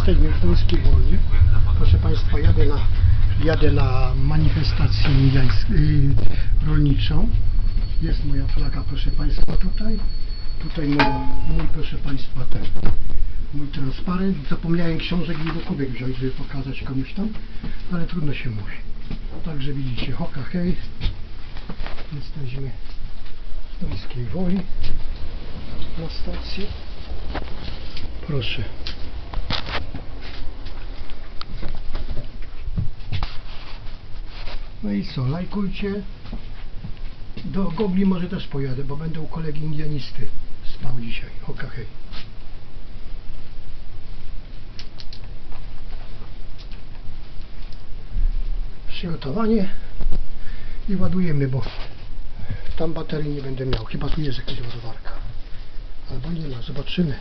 Jesteśmy w Duńskiej Woli. Proszę Państwa, jadę na, jadę na manifestację y, rolniczą. Jest moja flaga, proszę Państwa, tutaj. Tutaj mój, mój proszę Państwa, ten, mój transparent. Zapomniałem książek i kubek wziąć, żeby pokazać komuś tam, ale trudno się mówi. Także widzicie, hoka hej. Jesteśmy w Duńskiej Woli na stacji. Proszę. No i co, lajkujcie. Do Gobli może też pojadę, bo będę u kolegi indianisty spał dzisiaj. Oka hej. Przygotowanie i ładujemy, bo tam baterii nie będę miał. Chyba tu jest jakaś ładowarka. Albo nie ma, zobaczymy.